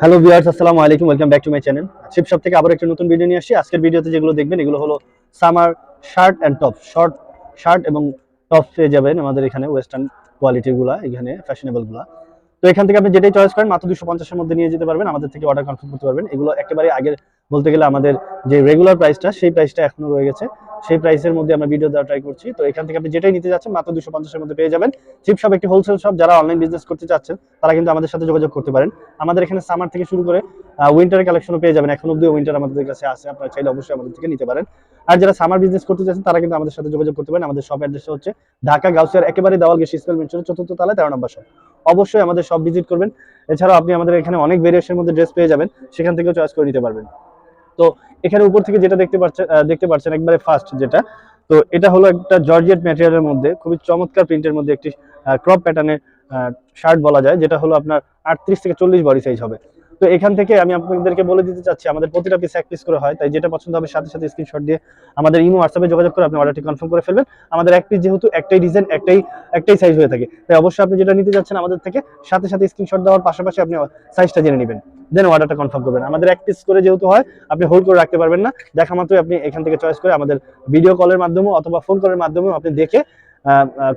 Hello viewers আসসালামু আলাইকুম welcome back to my channel ship shop থেকে আবার একটা নতুন ভিডিও নিয়ে আসছি। আজকের ভিডিওতে যেগুলো দেখবেন, এগুলো হলো summer shirt and top short shirt এবং টপ পেয়ে যাবেন আমাদের এখানে ওয়েস্টার্ন কোয়ালিটিগুলো এখানে ফ্যাশনেবলগুলো তো এখান থেকে আপনি যেটাই চয়েস করেন, মাত্র দুশো পঞ্চাশের মধ্যে নিয়ে যেতে পারবেন, আমাদের থেকে অর্ডার কনফার্ম করতে পারবেন। এগুলো একেবারে আগের বলতে গেলে আমাদের যে রেগুলার প্রাইসটা সেই প্রাইসটা এখনও রয়ে গেছে। সেই প্রাইসের মধ্যে আমরা ভিডিও দেওয়া ট্রাই করছি। তো এখান থেকে আপনি যেটাই নিতে যাচ্ছেন, মাত্র দুশো পঞ্চাশের মধ্যে পেয়ে যাবেন। চিপ শপ একটি হোলসেল শপ যারা অনলাইন বিজনেস করতে চাচ্ছেন, তারা কিন্তু আমাদের সাথে যোগাযোগ করতে পারেন। আমাদের এখানে সামার থেকে শুরু করে উইন্টার কালেকশনও পেয়ে যাবেন। এখন অব্দি উইন্টার আমাদের কাছে আছে, আপনারা চাইলে অবশ্যই আমাদের থেকে নিতে পারেন। আর যারা সামার বিজনেস করতে চাচ্ছেন, তারা কিন্তু আমাদের সাথে যোগাযোগ করতে পারেন। আমাদের শপ অ্যাড্রেস হচ্ছে ঢাকা গাউসিয়ার একেবারে দেওয়াল গেছি স্পেল মেনশনের চতুর্থ তলায় তেরো নম্বর শপ অবশ্যই আমাদের সব ভিজিট করবেন। এছাড়াও আপনি আমাদের এখানে অনেক ভেরিয়েশনের মধ্যে ড্রেস পেয়ে যাবেন, সেখান থেকেও চয়েস করে নিতে পারবেন। তো এখানে উপর থেকে যেটা দেখতে পাচ্ছেন দেখতে পাচ্ছেন একবারে ফার্স্ট যেটা, তো এটা হলো একটা জর্জিয়েট ম্যাটেরিয়ালের মধ্যে, খুবই চমৎকার প্রিন্টের মধ্যে একটি ক্রপ প্যাটার্নের শার্ট বলা যায়, যেটা হলো আপনার আটত্রিশ থেকে চল্লিশ বডি সাইজ হবে। তো এখান থেকে আমি আপনাদেরকে বলে দিতে চাচ্ছি, আমাদের প্রতিটা পিস এক পিস করে হয়, তাই যেটা পছন্দ হবে সাথে সাথে স্ক্রিনশট দিয়ে আমাদের ইমো হোয়াটসঅ্যাপে যোগাযোগ করে আপনি অর্ডারটি কনফার্ম করে ফেলবেন। আমাদের এক পিস যেহেতু একটাই ডিজাইন একটাই একটাই সাইজ হয়ে থাকে, তাই অবশ্যই আপনি যেটা নিতে যাচ্ছেন আমাদের থেকে, সাথে সাথে স্ক্রিনশট দেওয়ার পাশাপাশি আপনি সাইজটা জেনে নেবেন দেন অর্ডারটা কনফার্ম করবেন। আমাদের এক পিস করে যেহেতু হয়, আপনি হোল্ড করে রাখতে পারবেন না, দেখা মাত্রই আপনি এখান থেকে চয়েস করে আমাদের ভিডিও কলের মাধ্যমে অথবা ফোন কলের মাধ্যমে আপনি দেখে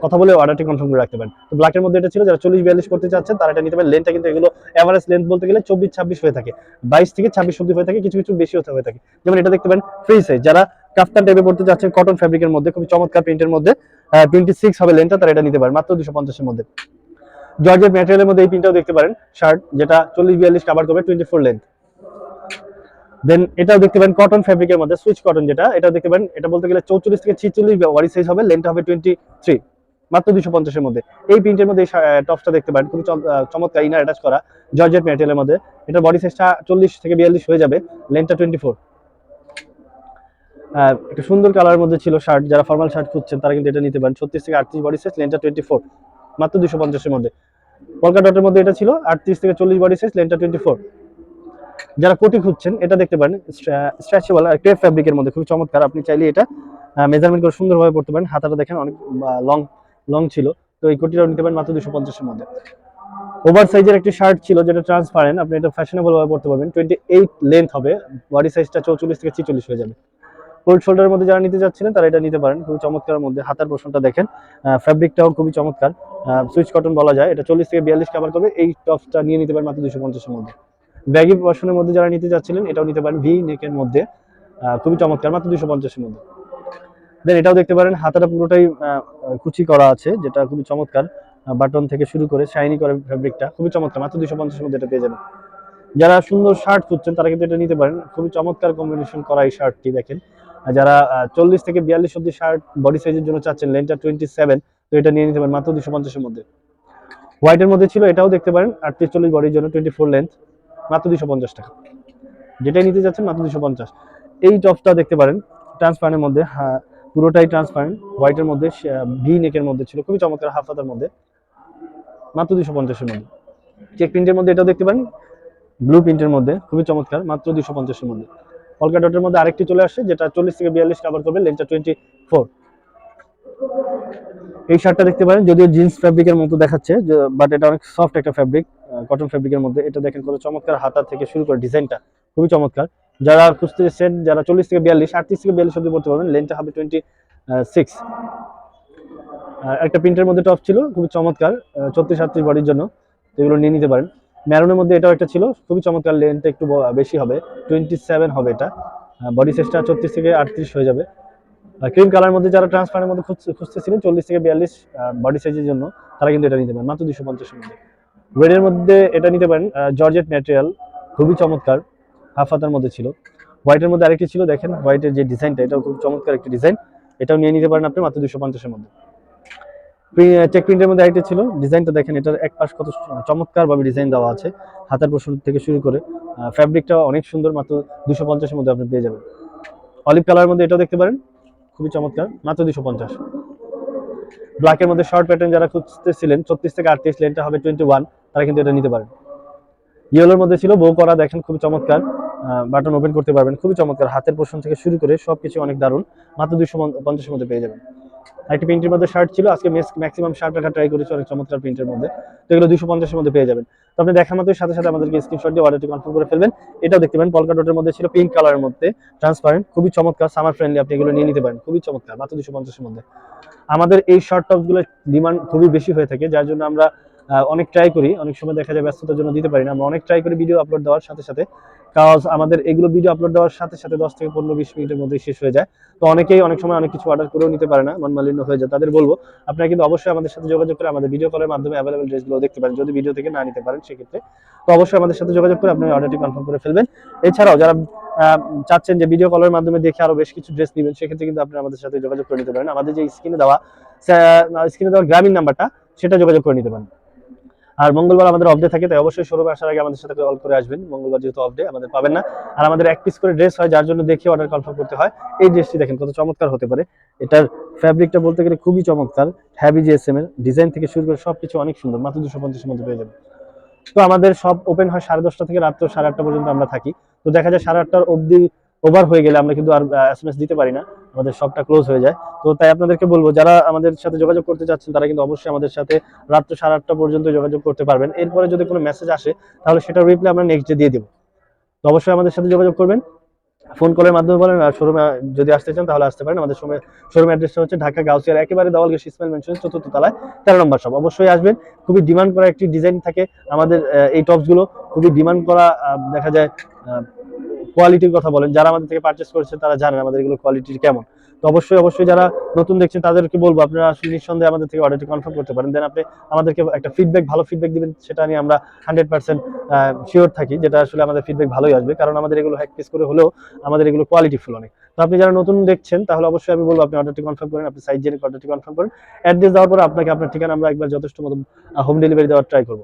কথা বলে অর্ডারটি কনফার্ম করে রাখতে পারেন। তো ব্ল্যাকের মধ্যে এটা ছিল, যারা চল্লিশ বিয়াল্লিশ করতে চাচ্ছেন, তারা এটা নিতে পারেন। লেনটা কিন্তু এগুলো এভারেজ লেন্থ বলতে গেলে চব্বিশ ছাব্বিশ হয়ে থাকে। বাইশ থেকে ছাব্বিশ অব্দি হয়ে থাকে, কিছু কিছু বেশি হতে হয়ে থাকে। যেমন এটা দেখতে পারেন ফ্রি সাইজ যারা কাফতান টাইপে পড়তে চাচ্ছেন কটন ফ্যাব্রিকের মধ্যে, খুবই চমৎকার প্রিন্টের মধ্যে টোয়েন্টি সিক্স হবে লেনটা তারা এটা নিতে পারেন। মাত্র দুশো পঞ্চাশের মধ্যে। জর্জেট ম্যাটেরিয়ালের মধ্যে এই প্রিন্টটাও দেখতে পারেন শার্ট যেটা চল্লিশ বিয়াল্লিশ কাভার করবে টোয়েন্টি ফোর লেন্থ দেন এটাও দেখতে পারেন কটন ফ্যাব্রিকের মধ্যে সুইচ কটন যেটা, এটাও দেখতে পারেন, এটা বলতে গেলে চৌচল্লিশ থেকে ছিচল্লিশ ওয়ারি সাইজ হবে লেন্থটা হবে টোয়েন্টি থ্রি মাত্র দুশো পঞ্চাশের মধ্যে। এই প্রিন্টের মধ্যে এই টপসটা দেখতে পারেন, খুবই চমৎকার ইনার অ্যাটাচ করা জর্জেট ম্যাটেরিয়ালের মধ্যে। এটা বডি সাইজটা চল্লিশ থেকে বিয়াল্লিশ হয়ে যাবে লেন্থটা টোয়েন্টি ফোর একটা সুন্দর কালারের মধ্যে ছিল শার্ট যারা ফর্মাল শার্ট খুঁজছেন, তারা কিন্তু এটা নিতে পারেন। ছত্রিশ থেকে আটত্রিশ বডি সাইজ লেন্থটা টোয়েন্টি ফোর মাত্র দুশো পঞ্চাশের মধ্যে। কলকা ডটের মধ্যে এটা ছিল, আটত্রিশ থেকে চল্লিশ বডি সাইজ লেন্থটা টোয়েন্টি ফোর যারা কোটি খুঁজছেন, এটা দেখতে পারেন স্ট্রেচেবল আর ক্রেপ ফ্যাব্রিকের মধ্যে খুব চমৎকার। আপনি চাইলে এটা মেজারমেন্ট করে সুন্দরভাবে পড়তে পারেন। হাতাটা দেখেন অনেক লং লং ছিল। তো এই কোটিটাও নিতে পারেন মাত্র দুশো পঞ্চাশের মধ্যে। ওভার সাইজের একটি শার্ট ছিল যেটা ট্রান্সপারেন্ট আপনি এটা ফ্যাশনেবল ভাবে পড়তে পারবেন। টোয়েন্টি এইট লেন্থ হবে বডি সাইজটা চৌচল্লিশ থেকে ছিচল্লিশ হয়ে যাবে। কোল্ড শোল্ডারের মধ্যে যারা নিতে যাচ্ছিলেন, তারা এটা নিতে পারেন। খুবই চমৎকার মধ্যে হাতার পোর্শনটা দেখেন। ফ্যাব্রিকটাও খুবই চমৎকার। সুইচ কটন বলা যায়। এটা চল্লিশ থেকে বিয়াল্লিশ কাভার করবে। এই টপসটা নিয়ে নিতে পারেন মাত্র দুশো পঞ্চাশের মধ্যে। ব্যাগি পোর্শনের মধ্যে যারা নিতে যাচ্ছিলেন, এটাও নিতে পারেন ভি নেকের মধ্যে। খুবই চমৎকার, মাত্র দুশো পঞ্চাশের মধ্যে। দেন এটাও দেখতে পারেন, হাতাটা পুরোটাই কুচি করা আছে, যেটা খুবই চমৎকার বাটন থেকে শুরু করে শাইনি করে ফ্যাব্রিকটা খুবই চমৎকার, মাত্র দুশো পঞ্চাশের মধ্যে এটা পেয়ে যাবেন। যারা সুন্দর শার্ট খুঁজছেন, তারা কিন্তু এটা নিতে পারেন, খুবই চমৎকার কম্বিনেশন করা এই শার্টটি দেখেন। যারা চল্লিশ থেকে বিয়াল্লিশ অব্দি শার্ট বডি সাইজের জন্য চাচ্ছেন লেনটা টোয়েন্টি সেভেন তো এটা নিয়ে নিতে পারেন, মাত্র দুশো পঞ্চাশের মধ্যে। হোয়াইটের মধ্যে ছিল, এটাও দেখতে পারেন, আটত্রিশ চল্লিশ বডির জন্য টোয়েন্টি ফোর লেন্থ মাত্র দুশো পঞ্চাশ টাকা। যেটাই নিতে যাচ্ছেন মাত্র দুশো পঞ্চাশ। এই টপটা দেখতে পারেন ট্রান্সপারেন্টের মধ্যে হ্যাঁ পুরোটাই ট্রান্সপারেন্ট হোয়াইটের মধ্যে ভি নেকের মধ্যে ছিল, খুবই চমৎকার হাফ হাতার মধ্যে। মাত্র দুশো পঞ্চাশের মধ্যে। চেক প্রিন্টের মধ্যে এটাও দেখতে পারেন ব্লু প্রিন্টের মধ্যে, খুবই চমৎকার, মাত্র দুশো পঞ্চাশের মধ্যে। কলকা ডটের মধ্যে আরেকটি চলে আসছে যেটা চল্লিশ থেকে বিয়াল্লিশ কাভার করবে লেন্থটা টোয়েন্টি ফোর এই শার্টটা দেখতে পারেন, যদিও জিন্স ফ্যাব্রিকের মতো দেখাচ্ছে বাট এটা অনেক সফট একটা ফ্যাব্রিক কটন ফ্যাব্রিকের মধ্যে, এটা দেখেন কত চমৎকার হাতা থেকে শুরু করে ডিজাইনটা, খুবই চমৎকার। যারা খুঁজতেছেন যারা চল্লিশ থেকে বিয়াল্লিশ, আটত্রিশ থেকে বিয়াল্লিশ অব্দি পড়তে পারবেন লেন্থটা হবে টোয়েন্টি সিক্স একটা প্রিন্টের মধ্যে টপ ছিল, খুবই চমৎকার ছত্রিশ আটত্রিশ বডির জন্য এগুলো নিয়ে নিতে পারেন। ম্যারুনের মধ্যে এটাও একটা ছিল, খুবই চমৎকার লেন্থটা একটু বেশি হবে টোয়েন্টি সেভেন হবে এটা। বডি সাইজটা ছত্রিশ থেকে আটত্রিশ হয়ে যাবে। ক্রিম কালার মধ্যে যারা ট্রান্সফারের মধ্যে খুঁজতে- খুঁজতেছিলেন চল্লিশ থেকে বিয়াল্লিশ বডি সাইজের জন্য, তারা কিন্তু এটা নিতে পারেন, মাত্র দুশো পঞ্চাশের মধ্যে। রেডের মধ্যে এটা নিতে পারেন জর্জেট ম্যাটেরিয়াল খুবই চমৎকার। হাফ হাতার মধ্যে ছিল। হোয়াইটের মধ্যে আরেকটি ছিল, দেখেন হোয়াইটের যে ডিজাইনটা এটাও খুব চমৎকার একটি ডিজাইন এটাও নিয়ে নিতে পারেন আপনি মাত্র দুশো পঞ্চাশের মধ্যে। চেক প্রিন্টের মধ্যে আরেকটি ছিল। ডিজাইনটা দেখেন, এটার এক পাশ কত চমৎকারভাবে ডিজাইন দেওয়া আছে। হাতের পোষণ থেকে শুরু করে ফ্যাব্রিকটা অনেক সুন্দর, মাত্র দুশো পঞ্চাশের মধ্যে আপনি পেয়ে যাবেন। অলিভ কালার মধ্যে এটাও দেখতে পারেন, খুবই চমৎকার, মাত্র দুশো পঞ্চাশ। ব্ল্যাকের মধ্যে শর্ট প্যাটার্ন যারা খুঁজতেছিলেন, ছত্রিশ থেকে আটত্রিশ লেনটা হবে টোয়েন্টি ওয়ান তারা কিন্তু এটা নিতে পারেন। ইয়েলোর মধ্যে ছিল, বউ করা দেখেন খুবই চমৎকার। বাটন ওপেন করতে পারবেন, খুবই চমৎকার। হাতের পোষণ থেকে শুরু করে সবকিছু অনেক দারুণ। মাত্র দুশো পঞ্চাশের মধ্যে পেয়ে যাবেন। একটি প্রিন্টের মধ্যে শার্ট ছিল, আজকে ম্যাক্সিমাম শার্ট রাখা ট্রাই করেছি, অনেক চমৎকার প্রিন্টের মধ্যে। তো এগুলো দুশো পঞ্চাশের মধ্যে পেয়ে যাবেন। তো আপনি দেখার মাত্রই সাথে সাথে আমাদেরকে স্ক্রিনশট দিয়ে অর্ডারটি কনফার্ম করে ফেলবেন। এটাও দেখতে পারেন পলকা ডটের মধ্যে ছিল পিঙ্ক কালারের মধ্যে। ট্রান্সপারেন্ট খুবই চমৎকার সামার ফ্রেন্ডলি আপনি এগুলো নিয়ে নিতে পারেন। খুবই চমৎকার, মাত্র দুশো পঞ্চাশের মধ্যে। আমাদের এই শর্ট টপগুলো ডিমান্ড খুবই বেশি হয়ে থাকে, যার জন্য আমরা অনেক ট্রাই করি, অনেক সময় দেখা যায় ব্যস্ততার জন্য দিতে পারি না। আমরা অনেক ট্রাই করি ভিডিও আপলোড দেওয়ার সাথে সাথে কাজ আমাদের এগুলো ভিডিও আপলোড দেওয়ার সাথে সাথে দশ থেকে পনেরো, বিশ মিনিটের মধ্যে শেষ হয়ে যায়। তো অনেকেই অনেক সময় অনেক কিছু অর্ডার করেও নিতে পারে না মনমালিন্য হয়ে যায়। তাদের বলব, আপনারা কিন্তু অবশ্যই আমাদের সাথে যোগাযোগ করে আমাদের ভিডিও কলের মাধ্যমে অ্যাভেলেবল ড্রেসগুলো দেখতে পারেন। যদি ভিডিও থেকে না নিতে পারেন, সেক্ষেত্রে তো অবশ্যই আমাদের সাথে যোগাযোগ করে আপনি অর্ডারটি কনফার্ম করে ফেলবেন। এছাড়াও যারা চাচ্ছেন যে ভিডিও কলের মাধ্যমে দেখে আরও বেশ কিছু ড্রেস নেবেন, সেক্ষেত্রে কিন্তু আপনারা আমাদের সাথে যোগাযোগ করে নিতে পারেন। আমাদের যে স্ক্রিনে দেওয়া স্ক্রিনে দেওয়া গ্রামীণ নাম্বারটা সেটা যোগাযোগ করে নিতে পারেন। আর মঙ্গলবার আমাদের অফ ডে থাকে, তাই অবশ্যই শোরুমে আসার আগে আমাদের সাথে কল করে আসবেন। মঙ্গলবার যেহেতু অফ ডে আমাদের পাবেন না। আর আমাদের এক পিস করে ড্রেস হয়, যার জন্য দেখে অর্ডার কনফার্ম করতে হয়। এই ড্রেসটি দেখেন কত চমৎকার হতে পারে। এটার ফ্যাব্রিকটা বলতে গেলে খুবই চমৎকার হ্যাভি জিএসএম এর ডিজাইন থেকে শুরু করে সবকিছু অনেক সুন্দর, মাত্র দুশো পঞ্চাশের মধ্যে পেয়ে যাবেন। তো আমাদের সব ওপেন হয় সাড়ে দশটা থেকে রাত্র সাড়ে আটটা পর্যন্ত আমরা থাকি। তো দেখা যায় সাড়ে আটটার অবধি ওভার হয়ে গেলে আমরা কিন্তু আর এস এম এস দিতে পারি না। আমাদের সবটা ক্লোজ হয়ে যায়। তো তাই আপনাদেরকে বলব, যারা আমাদের সাথে যোগাযোগ করতে চাচ্ছেন, তারা কিন্তু অবশ্যই আমাদের সাথে রাত্র সাড়ে আটটা পর্যন্ত যোগাযোগ করতে পারবেন। এরপরে যদি কোনো মেসেজ আসে, তাহলে সেটা রিপ্লাই আমরা নেক্সট ডে দিয়ে দেবো। তো অবশ্যই আমাদের সাথে যোগাযোগ করবেন। ফোন কলের মাধ্যমে বলেন, আর শোরুমে যদি আসতে চান, তাহলে আসতে পারেন। আমাদের সময় শোরুম অ্যাড্রেসটা হচ্ছে ঢাকা গাউসিয়ার, একেবারে দেওয়ালগেট ইসমাইল মেনশন চতুর্থ তলায়, তেরো নম্বর সব অবশ্যই আসবেন। খুবই ডিমান্ড করা একটি ডিজাইন থাকে আমাদের এই টপসগুলো খুবই ডিমান্ড করা দেখা যায় কোয়ালিটির কথা বলেন, যারা আমাদের থেকে পারচেস করেছেন তারা জানেন আমাদের এগুলো কোয়ালিটি কেমন। তো অবশ্যই অবশ্যই যারা নতুন দেখছেন তাদেরকে বলব, আপনারা আসলে নিঃসন্দেহে আমাদের থেকে অর্ডারটি কনফার্ম করতে পারেন। দেন আপনি আমাদেরকে একটা ফিডব্যাক ভালো ফিডব্যাক দিবেন, সেটা নিয়ে আমরা হান্ড্রেড পার্সেন্ট শিওর থাকি যেটা আসলে আমাদের ফিডব্যাক ভালোই আসবে। কারণ আমাদের এগুলো হ্যাক পিস করে হলেও আমাদের এগুলো কোয়ালিটি ফুল অনেক। তো আপনি যারা নতুন দেখছেন, তাহলে অবশ্যই আমি বলব, আপনি অর্ডারটি কনফার্ম করেন, আপনি সাইজ জেনে অর্ডারটি কনফার্ম করেন। অ্যাড্রেস দেওয়ার পর আপনাকে আপনার ঠিকানা আমরা একবার যথেষ্ট মতো হোম ডেলিভারি দেওয়ার ট্রাই করব।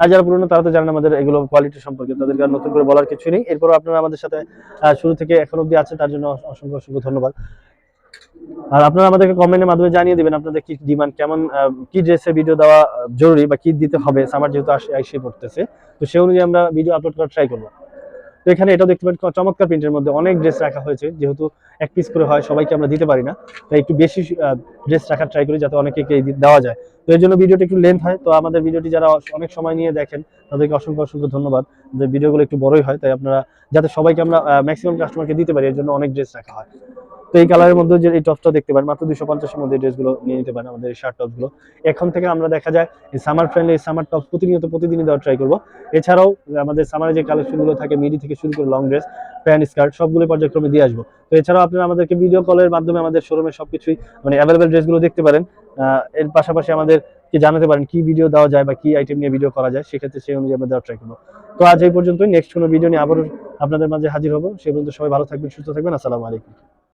আর যারা পুরনো, তারা তো জানেন আমাদের এগুলো কোয়ালিটি সম্পর্কে, তাদেরকে আর নতুন করে বলার কিছু নেই। এরপর আপনারা আমাদের সাথে শুরু থেকে এখন অব্দি আছে তার জন্য অসংখ্য অসংখ্য ধন্যবাদ। আর আপনারা আমাদেরকে কমেন্টের মাধ্যমে জানিয়ে দেবেন আপনাদের কি ডিমান্ড কেমন কি ড্রেসের ভিডিও দেওয়া জরুরি বা কি দিতে হবে সামার যেহেতু আসে পড়তেছে। তো সে অনুযায়ী আমরা ভিডিও আপলোড করার ট্রাই করব। তো এখানে এটাও দেখতে পারেন চমৎকার প্রিন্টের মধ্যে অনেক ড্রেস রাখা হয়েছে, যেহেতু এক পিস করে হয়, সবাইকে আমরা দিতে পারি না। তাই একটু বেশি ড্রেস রাখার ট্রাই করি যাতে অনেকে দেওয়া যায়। তো এর জন্য ভিডিওটা একটু লেন্থ হয়। তো আমাদের ভিডিওটি যারা অনেক সময় নিয়ে দেখেন, তাদেরকে অসংখ্য অসংখ্য ধন্যবাদ। যে ভিডিওগুলো একটু বড়ই হয়, তাই আপনারা, যাতে সবাইকে আমরা ম্যাক্সিমাম কাস্টমারকে দিতে পারি, এর জন্য অনেক ড্রেস রাখা হয়। তো এই কালারের মধ্যে যে এই টপটা দেখতে পারেন, মাত্র দুশো পঞ্চাশের মধ্যে ড্রেসগুলো নিয়ে নিতে পারেন আমাদের এই শার্ট টপগুলো এখন থেকে আমরা দেখা যায়, এই সামার ফ্রেন্ডলি এই সামার টপ প্রতিনিয়ত প্রতিদিনই দেওয়ার ট্রাই করব। এছাড়াও আমাদের সামারে যে কালেকশনগুলো থাকে মিডি থেকে শুরু করে লং ড্রেস প্যান্ট স্কার্ট সবগুলো পর্যায়ক্রমে দিয়ে আসব। তো এছাড়াও আপনারা আমাদেরকে ভিডিও কলের মাধ্যমে আমাদের শোরুমে সবকিছুই মানে অ্যাভেলেবেল ড্রেসগুলো দেখতে পারেন। এর পাশাপাশি আমাদের কি জানাতে পারেন কি ভিডিও দেওয়া যায় বা কি আইটেম নিয়ে ভিডিও করা যায়, সেক্ষেত্রে সেই অনুযায়ী আমরা দেওয়ার ট্রাই করব। তো আজ এই পর্যন্তই নেক্সট কোনো ভিডিও নিয়ে আবারও আপনাদের মাঝে হাজির হব। সে পর্যন্ত সবাই ভালো থাকবেন, সুস্থ থাকবেন, আসসালামু আলাইকুম।